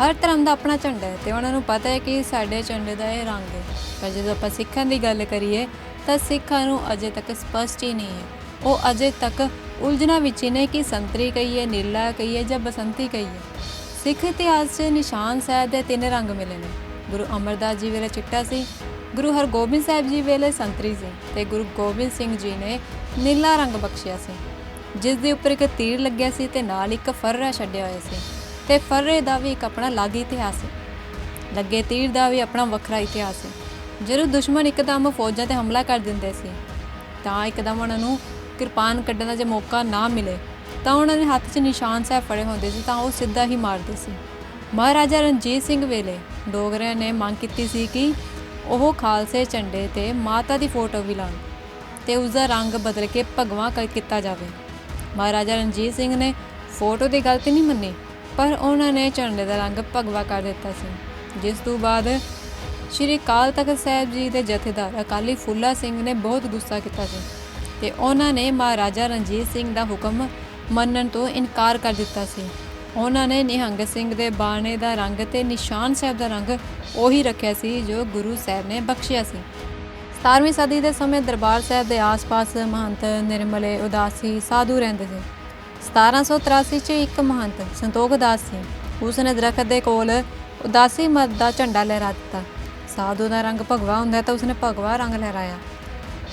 ਹਰ ਧਰਮ ਦਾ ਆਪਣਾ ਝੰਡਾ ਹੈ ਤੇ ਉਹਨਾਂ ਨੂੰ ਪਤਾ ਹੈ ਕਿ ਸਾਡੇ ਝੰਡੇ ਦਾ ਇਹ ਰੰਗ ਹੈ। ਪਰ ਜਦੋਂ ਆਪਾਂ ਸਿੱਖਾਂ ਦੀ ਗੱਲ ਕਰੀਏ, ਤਾਂ ਸਿੱਖਾਂ ਨੂੰ ਅਜੇ ਤੱਕ ਸਪਸ਼ਟ ਹੀ ਨਹੀਂ ਹੈ। ਉਹ ਅਜੇ ਤੱਕ ਉਲਝਣਾ ਵਿੱਚ ਹੀ ਨੇ ਕਿ ਸੰਤਰੀ ਕਹੀਏ ਨੀਲਾ ਕਹੀਏ ਜਾਂ ਬਸੰਤੀ ਕਹੀਏ ਸਿੱਖ ਇਤਿਹਾਸ 'ਚ ਨਿਸ਼ਾਨ ਸਾਹਿਬ ਦੇ ਤਿੰਨ ਰੰਗ ਮਿਲੇ ਨੇ। ਗੁਰੂ ਅਮਰਦਾਸ ਜੀ ਵੇਲੇ ਚਿੱਟਾ ਸੀ, ਗੁਰੂ ਹਰਗੋਬਿੰਦ ਸਾਹਿਬ ਜੀ ਵੇਲੇ ਸੰਤਰੀ ਸੀ ਤੇ ਗੁਰੂ ਗੋਬਿੰਦ ਸਿੰਘ ਜੀ ਨੇ ਨੀਲਾ ਰੰਗ ਬਖਸ਼ਿਆ ਸੀ। ਜਿਸ ਦੇ ਉੱਪਰ ਇੱਕ ਤੀਰ ਲੱਗਿਆ ਸੀ ਤੇ ਨਾਲ ਇੱਕ ਫਰਰਾ ਛੱਡਿਆ ਹੋਇਆ ਸੀ। ਤੇ ਫਰਰੇ ਦਾ ਵੀ ਇੱਕ ਆਪਣਾ ਅਲੱਗ ਇਤਿਹਾਸ ਹੈ। ਲੱਗੇ ਤੀਰ ਦਾ ਵੀ ਆਪਣਾ ਵੱਖਰਾ ਇਤਿਹਾਸ ਹੈ। ਜਦੋਂ ਦੁਸ਼ਮਣ ਇੱਕਦਮ ਫੌਜਾਂ ਤੇ ਹਮਲਾ ਕਰ ਦਿੰਦੇ ਸੀ, ਤਾਂ ਇੱਕਦਮ ਉਹਨਾਂ ਨੂੰ ਕਿਰਪਾਨ ਕੱਢਣ ਦਾ ਜੇ ਮੌਕਾ ਨਾ ਮਿਲੇ, ਤਾਂ ਉਹਨਾਂ ਦੇ ਹੱਥ 'ਚ ਨਿਸ਼ਾਨ ਸਾਹਿਬ ਫੜੇ ਹੁੰਦੇ ਸੀ, ਤਾਂ ਉਹ ਸਿੱਧਾ ਹੀ ਮਾਰਦੇ ਸੀ। ਮਹਾਰਾਜਾ ਰਣਜੀਤ ਸਿੰਘ ਵੇਲੇ ਡੋਗਰਿਆਂ ਨੇ ਮੰਗ ਕੀਤੀ ਸੀ ਕਿ ਉਹ ਖਾਲਸੇ ਝੰਡੇ ਤੇ ਮਾਤਾ ਦੀ ਫੋਟੋ ਵੀ ਲਾਉਣ ਤੇ ਉਸ ਦਾ ਰੰਗ ਬਦਲ ਕੇ ਭਗਵਾ ਕਰ ਕੀਤਾ ਜਾਵੇ। ਮਹਾਰਾਜਾ ਰਣਜੀਤ ਸਿੰਘ ਨੇ ਫੋਟੋ ਦੀ ਗਲਤੀ ਨਹੀਂ ਮੰਨੀ ਪਰ ਉਹਨਾਂ ਨੇ ਝੰਡੇ ਦਾ ਰੰਗ ਭਗਵਾ ਕਰ ਦਿੱਤਾ ਸੀ। ਜਿਸ ਤੋਂ ਬਾਅਦ ਸ਼੍ਰੀ ਕਾਲ ਤਖਤ ਸਾਹਿਬ ਜੀ ਦੇ ਜਥੇਦਾਰ ਅਕਾਲੀ ਫੁੱਲਾ ਸਿੰਘ ਨੇ ਬਹੁਤ ਗੁੱਸਾ ਕੀਤਾ ਸੀ ਤੇ ਉਹਨਾਂ ਨੇ ਮਹਾਰਾਜਾ ਰਣਜੀਤ ਸਿੰਘ ਦਾ ਹੁਕਮ ਮੰਨਣ ਤੋਂ ਇਨਕਾਰ ਕਰ ਦਿੱਤਾ ਸੀ। ਉਹਨਾਂ ਨੇ ਨਿਹੰਗ ਸਿੰਘ ਦੇ ਬਾਣੇ ਦਾ ਰੰਗ ਤੇ ਨਿਸ਼ਾਨ ਸਾਹਿਬ ਦਾ ਰੰਗ ਉਹੀ ਰੱਖਿਆ ਸੀ ਜੋ ਗੁਰੂ ਸਾਹਿਬ ਨੇ ਬਖਸ਼ਿਆ ਸੀ। 17ਵੀਂ ਸਦੀ ਦੇ ਸਮੇਂ ਦਰਬਾਰ ਸਾਹਿਬ ਦੇ ਆਸ-ਪਾਸ ਮਹੰਤ ਨਿਰਮਲੇ ਉਦਾਸੀ ਸਾਧੂ ਰਹਿੰਦੇ ਸੀ। 1783 ਚ ਇੱਕ ਮਹੰਤ, ਸੰਤੋਖ ਦਾਸ ਸੀ। ਉਸ ਨੇ ਦਰਖਤ ਦੇ ਕੋਲ ਉਦਾਸੀ ਮਤ ਦਾ ਝੰਡਾ ਲਹਿਰਾ ਦਿੱਤਾ। ਸਾਧੂ ਦਾ ਰੰਗ ਭਗਵਾ ਹੁੰਦਾ ਤਾਂ ਉਸਨੇ ਭਗਵਾ ਰੰਗ ਲਹਿਰਾਇਆ।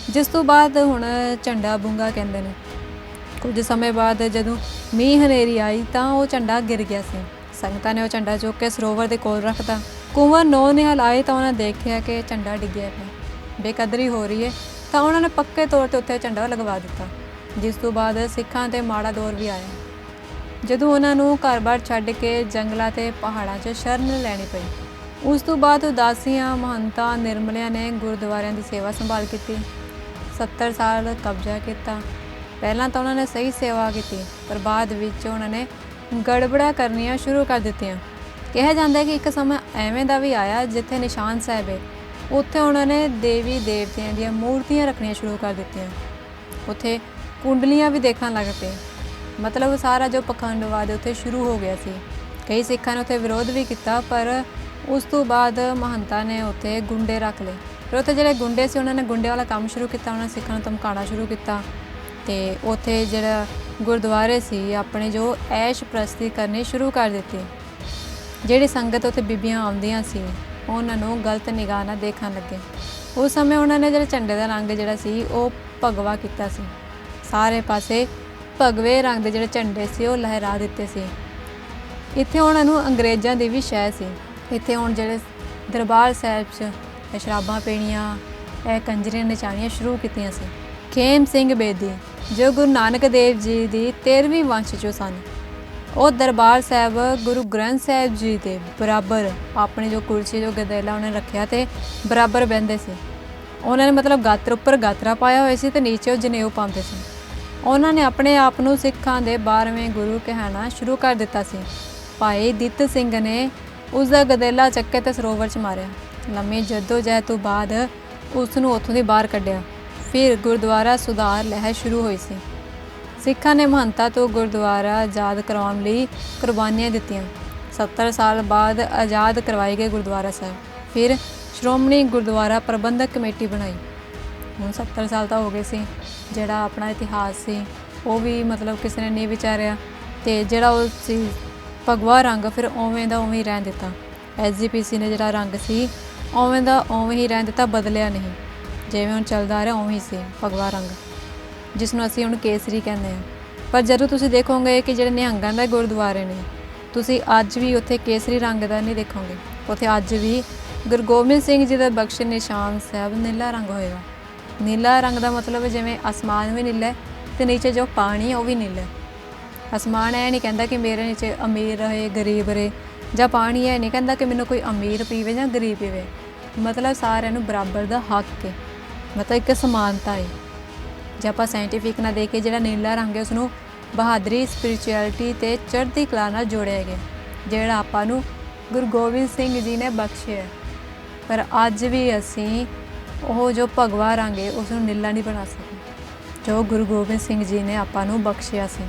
ਜਿਸ ਤੋਂ ਬਾਅਦ ਹੁਣ ਝੰਡਾ ਬੁੰਗਾ ਕਹਿੰਦੇ ਨੇ। ਕੁਝ ਸਮੇਂ ਬਾਅਦ ਜਦੋਂ ਮੀਂਹ ਹਨੇਰੀ ਆਈ ਤਾਂ ਉਹ ਝੰਡਾ ਗਿਰ ਗਿਆ ਸੀ। ਸੰਗਤਾਂ ਨੇ ਉਹ ਝੰਡਾ ਚੁੱਕ ਕੇ ਸਰੋਵਰ ਦੇ ਕੋਲ ਰੱਖਤਾ। ਕੁੰਵਰ ਨੌ ਨਿਹਾਲ ਆਏ ਤਾਂ ਉਹਨਾਂ ਦੇਖਿਆ ਕਿ ਝੰਡਾ ਡਿੱਗਿਆ ਪਿਆ। ਬੇਕਦਰੀ ਹੋ ਰਹੀ ਹੈ ਤਾਂ ਉਹਨਾਂ ਨੇ ਪੱਕੇ ਤੌਰ ਤੇ ਉੱਥੇ ਝੰਡਾ ਲਗਵਾ ਦਿੱਤਾ। ਜਿਸ ਤੋਂ ਬਾਅਦ ਸਿੱਖਾਂ ਤੇ ਮਾੜਾ ਦੌਰ ਵੀ ਆਇਆ। ਜਦੋਂ ਉਹਨਾਂ ਨੂੰ ਘਰ-ਬਾਰ ਛੱਡ ਕੇ ਜੰਗਲਾਂ ਤੇ ਪਹਾੜਾਂ 'ਚ ਸ਼ਰਨ ਲੈਣੀ ਪਈ, ਉਸ ਤੋਂ ਬਾਅਦ ਉਦਾਸੀਆਂ ਮਹੰਤਾਂ ਨਿਰਮਲਿਆਂ ਨੇ ਗੁਰਦੁਆਰਿਆਂ ਦੀ ਸੇਵਾ ਸੰਭਾਲ ਕੀਤੀ। 70 ਸਾਲ ਕਬਜ਼ਾ ਕੀਤਾ। ਪਹਿਲਾਂ ਤਾਂ ਉਹਨਾਂ ਨੇ ਸਹੀ ਸੇਵਾ ਕੀਤੀ, ਪਰ ਬਾਅਦ ਵਿੱਚ ਉਹਨਾਂ ਨੇ ਗੜਬੜਾ ਕਰਨੀਆਂ ਸ਼ੁਰੂ ਕਰ ਦਿੱਤੀਆਂ। ਕਿਹਾ ਜਾਂਦਾ ਹੈ ਕਿ ਇੱਕ ਸਮਾਂ ਐਵੇਂ ਦਾ ਵੀ ਆਇਆ ਜਿੱਥੇ ਨਿਸ਼ਾਨ ਸਾਹਿਬ ਹੈ ਉੱਥੇ ਉਹਨਾਂ ਨੇ ਦੇਵੀ ਦੇਵਤਿਆਂ ਦੀਆਂ ਮੂਰਤੀਆਂ ਰੱਖਣੀਆਂ ਸ਼ੁਰੂ ਕਰ ਦਿੱਤੀਆਂ। ਉੱਥੇ ਕੁੰਡਲੀਆਂ ਵੀ ਦੇਖਣ ਲੱਗ ਪਏ। ਮਤਲਬ ਸਾਰਾ ਜੋ ਪਖੰਡਵਾਦ ਉੱਥੇ ਸ਼ੁਰੂ ਹੋ ਗਿਆ ਸੀ। ਕਈ ਸਿੱਖਾਂ ਨੇ ਉੱਥੇ ਵਿਰੋਧ ਵੀ ਕੀਤਾ, ਪਰ ਉਸ ਤੋਂ ਬਾਅਦ ਮਹੰਤਾ ਨੇ ਉੱਥੇ ਗੁੰਡੇ ਰੱਖ ਲਏ। ਫਿਰ ਉੱਥੇ ਜਿਹੜੇ ਗੁੰਡੇ ਸੀ, ਉਹਨਾਂ ਨੇ ਗੁੰਡੇ ਵਾਲਾ ਕੰਮ ਸ਼ੁਰੂ ਕੀਤਾ, ਉਹਨਾਂ ਸਿੱਖਾਂ ਨੂੰ ਧਮਕਾਉਣਾ ਸ਼ੁਰੂ ਕੀਤਾ। ਤੇ ਉੱਥੇ ਜਿਹੜਾ ਗੁਰਦੁਆਰੇ ਸੀ, ਆਪਣੇ ਜੋ ਐਸ਼ ਪ੍ਰਸਤੀ ਕਰਨੀ ਸ਼ੁਰੂ ਕਰ ਦਿੱਤੀ। ਜਿਹੜੀ ਸੰਗਤ ਉੱਥੇ ਬੀਬੀਆਂ ਆਉਂਦੀਆਂ ਸੀ, ਉਹਨਾਂ ਨੂੰ ਗਲਤ ਨਿਗਾਹ ਨਾਲ ਦੇਖਣ ਲੱਗੇ। ਉਸ ਸਮੇਂ ਉਹਨਾਂ ਨੇ ਜਿਹੜੇ ਝੰਡੇ ਦਾ ਰੰਗ ਜਿਹੜਾ ਸੀ, ਉਹ ਭਗਵਾ ਕੀਤਾ ਸੀ। ਸਾਰੇ ਪਾਸੇ ਭਗਵੇ ਰੰਗ ਦੇ ਜਿਹੜੇ ਝੰਡੇ ਸੀ, ਉਹ ਲਹਿਰਾ ਦਿੱਤੇ ਸੀ। ਇੱਥੇ ਉਹਨਾਂ ਨੂੰ ਅੰਗਰੇਜ਼ਾਂ ਦੀ ਵੀ ਸ਼ਹਿ ਸੀ। ਇੱਥੇ ਹੁਣ ਜਿਹੜੇ ਦਰਬਾਰ ਸਾਹਿਬ 'ਚ ਸ਼ਰਾਬਾਂ ਪੀਣੀਆਂ, ਇਹ ਕੰਜਰੀਆਂ ਨਚਾਣੀਆਂ ਸ਼ੁਰੂ ਕੀਤੀਆਂ ਸੀ। ਖੇਮ ਸਿੰਘ ਬੇਦੀ, ਜੋ ਗੁਰੂ ਨਾਨਕ ਦੇਵ ਜੀ ਦੀ 13ਵੀਂ ਵੰਸ਼ 'ਚੋਂ ਸਨ। ਉਹ ਦਰਬਾਰ ਸਾਹਿਬ ਗੁਰੂ ਗ੍ਰੰਥ ਸਾਹਿਬ ਜੀ ਦੇ ਬਰਾਬਰ ਆਪਣੇ ਜੋ ਕੁਰਸੀ ਜੋ ਗਦੈਲਾ ਉਹਨੇ ਰੱਖਿਆ ਤੇ ਬਰਾਬਰ ਬਹਿੰਦੇ ਸੀ। ਉਹਨਾਂ ਨੇ ਮਤਲਬ ਗਾਤਰ ਉੱਪਰ ਗਾਤਰਾ ਪਾਇਆ ਹੋਇਆ ਸੀ ਤੇ ਨੀਚੇ ਉਹ ਜਨੇਊ ਪਾਉਂਦੇ ਸੀ। ਉਹਨਾਂ ਨੇ ਆਪਣੇ ਆਪ ਨੂੰ ਸਿੱਖਾਂ ਦੇ 12ਵੇਂ ਗੁਰੂ ਕਹਿਣਾ ਸ਼ੁਰੂ ਕਰ ਦਿੱਤਾ ਸੀ। ਭਾਈ ਦਿੱਤ ਸਿੰਘ ਨੇ ਉਸ ਦਾ ਗਦੈਲਾ ਚੱਕੇ ਤੇ ਸਰੋਵਰ 'ਚ ਮਾਰਿਆ। ਲੰਮੀ ਜਹਿਦ ਤੋਂ ਬਾਅਦ ਉਸ ਨੂੰ ਉੱਥੋਂ ਦੀ ਬਾਹਰ ਕੱਢਿਆ। ਫਿਰ ਗੁਰਦੁਆਰਾ ਸੁਧਾਰ ਲਹਿਰ ਸ਼ੁਰੂ ਹੋਈ ਸੀ। ਸਿੱਖਾਂ ਨੇ ਮਹੰਤਾ ਤੋਂ ਗੁਰਦੁਆਰਾ ਆਜ਼ਾਦ ਕਰਵਾਉਣ ਲਈ ਕੁਰਬਾਨੀਆਂ ਦਿੱਤੀਆਂ। 70 ਸਾਲ ਬਾਅਦ ਆਜ਼ਾਦ ਕਰਵਾਏ ਗਏ ਗੁਰਦੁਆਰਾ ਸਾਹਿਬ। ਫਿਰ ਸ਼੍ਰੋਮਣੀ ਗੁਰਦੁਆਰਾ ਪ੍ਰਬੰਧਕ ਕਮੇਟੀ ਬਣਾਈ। ਹੁਣ 70 ਸਾਲ ਤਾਂ ਹੋ ਗਏ ਸੀ। ਜਿਹੜਾ ਆਪਣਾ ਇਤਿਹਾਸ ਸੀ, ਉਹ ਵੀ ਮਤਲਬ ਕਿਸੇ ਨੇ ਨਹੀਂ ਵਿਚਾਰਿਆ ਤੇ ਜਿਹੜਾ ਉਹ ਸੀ ਭਗਵਾ ਰੰਗ, ਫਿਰ ਉਵੇਂ ਦਾ ਉਵੇਂ ਹੀ ਰਹਿਣ ਦਿੱਤਾ। ਐਸਜੀਪੀਸੀ ਨੇ ਜਿਹੜਾ ਰੰਗ ਸੀ, ਉਵੇਂ ਦਾ ਉਵੇਂ ਹੀ ਰਹਿਣ ਦਿੱਤਾ, ਬਦਲਿਆ ਨਹੀਂ। ਜਿਵੇਂ ਹੁਣ ਚੱਲਦਾ ਆ ਰਿਹਾ, ਉਵੇਂ ਹੀ ਸੀ ਭਗਵਾ ਰੰਗ ਜਿਸ ਨੂੰ ਅਸੀਂ ਹੁਣ ਕੇਸਰੀ ਕਹਿੰਦੇ ਹਾਂ ਪਰ ਜਦੋਂ ਤੁਸੀਂ ਦੇਖੋਗੇ ਕਿ ਜਿਹੜੇ ਨਿਹੰਗਾਂ ਦੇ ਗੁਰਦੁਆਰੇ ਨੇ, ਤੁਸੀਂ ਅੱਜ ਵੀ ਉੱਥੇ ਕੇਸਰੀ ਰੰਗ ਦਾ ਨਹੀਂ ਦੇਖੋਗੇ। ਉੱਥੇ ਅੱਜ ਵੀ ਗੁਰੂ ਗੋਬਿੰਦ ਸਿੰਘ ਜੀ ਦਾ ਬਖਸ਼ ਨਿਸ਼ਾਨ ਸਾਹਿਬ ਨੀਲਾ ਰੰਗ ਹੋਏਗਾ। ਨੀਲਾ ਰੰਗ ਦਾ ਮਤਲਬ ਹੈ ਜਿਵੇਂ ਅਸਮਾਨ ਵੀ ਨੀਲਾ ਹੈ ਤੇ ਨੀਚੇ ਜੋ ਪਾਣੀ ਹੈ ਉਹ ਵੀ ਨੀਲਾ ਹੈ। ਅਸਮਾਨ ਇਹ ਨਹੀਂ ਕਹਿੰਦਾ ਕਿ ਮੇਰੇ ਨੀਚੇ ਅਮੀਰ ਰਹੇ, ਗਰੀਬ ਰਹੇ ਜਾਂ ਪਾਣੀ ਇਹ ਨਹੀਂ ਕਹਿੰਦਾ ਕਿ ਮੈਨੂੰ ਕੋਈ ਅਮੀਰ ਪੀਵੇ ਜਾਂ ਗਰੀਬ ਪੀਵੇ। ਮਤਲਬ ਸਾਰਿਆਂ ਨੂੰ ਬਰਾਬਰ ਦਾ ਹੱਕ ਹੈ। ਮਤਲਬ ਇੱਕ ਸਮਾਨਤਾ ਹੈ। ਜੇ ਆਪਾਂ ਸਾਇੰਟੀਫਿਕ ਨਾਲ ਦੇਖੇ ਜਿਹੜਾ ਨੀਲਾ ਰੰਗ ਹੈ ਉਸ ਨੂੰ ਬਹਾਦਰੀ ਸਪਿਰਚੁਅਲਿਟੀ ਤੇ ਚੜ੍ਹਦੀ ਕਲਾ ਨਾਲ ਜੋੜਿਆ ਗਿਆ। ਜਿਹੜਾ ਆਪਾਂ ਨੂੰ ਗੁਰੂ ਗੋਬਿੰਦ ਸਿੰਘ ਜੀ ਨੇ ਬਖਸ਼ਿਆ ਪਰ ਅੱਜ ਵੀ ਅਸੀਂ ਉਹ ਜੋ ਭਗਵਾ ਰੰਗ ਹੈ ਉਸ ਨੂੰ ਨੀਲਾ ਨਹੀਂ ਬਣਾ ਸਕਦੇ। ਜੋ ਗੁਰੂ ਗੋਬਿੰਦ ਸਿੰਘ ਜੀ ਨੇ ਆਪਾਂ ਨੂੰ ਬਖਸ਼ਿਆ ਸੀ।